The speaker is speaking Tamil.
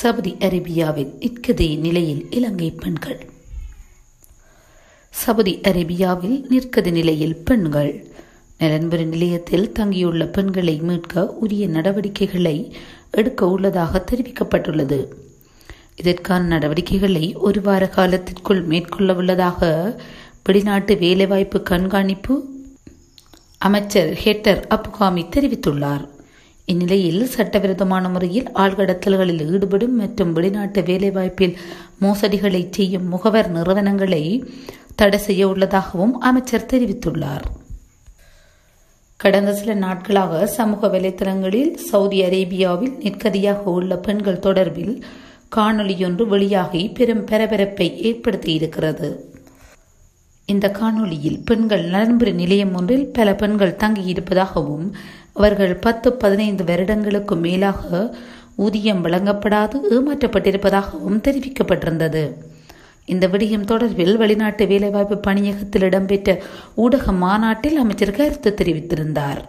சவுதி அரேபியாவில் நிற்கதே நிலையில் இலங்கை பெண்கள். சவுதி அரேபியாவில் நிற்கது நிலையில் பெண்கள். நிலன்புரி நிலையத்தில் தங்கியுள்ள பெண்களை மீட்க உரிய நடவடிக்கைகளை எடுக்க உள்ளதாக தெரிவிக்கப்பட்டுள்ளது. இதற்கான நடவடிக்கைகளை ஒரு வார காலத்திற்குள் மேற்கொள்ள உள்ளதாக வெளிநாட்டு வேலைவாய்ப்பு கண்காணிப்பு அமைச்சர் ஹெட்டர் அப்புகாமி தெரிவித்துள்ளார். இந்நிலையில் சட்டவிரோதமான முறையில் ஆழ்கடத்தல்களில் ஈடுபடும் மற்றும் வெளிநாட்டு வேலைவாய்ப்பில் மோசடிகளை செய்யும் முகவர் நிறுவனங்களை தடை செய்ய உள்ளதாகவும் அமைச்சர் தெரிவித்துள்ளார். கடந்த சில நாட்களாக சமூக வலைதளங்களில் சவுதி அரேபியாவில் நிற்கதியாக உள்ள பெண்கள் தொடர்பில் காணொலியொன்று வெளியாகி பெரும் பரபரப்பை ஏற்படுத்தியிருக்கிறது. இந்த காணொளியில் பெண்கள் நலன்புரி நிலையம் ஒன்றில் பல பெண்கள் தங்கியிருப்பதாகவும் அவர்கள் பத்து பதினைந்து வருடங்களுக்கு மேலாக ஊதியம் வழங்கப்படாது ஏமாற்றப்பட்டிருப்பதாகவும் தெரிவிக்கப்பட்டிருந்தது. இந்த விடயம் தொடர்பில் வெளிநாட்டு வேலைவாய்ப்பு பணியகத்தில் இடம்பெற்ற ஊடக மாநாட்டில் அமைச்சர் கருத்து தெரிவித்திருந்தார்.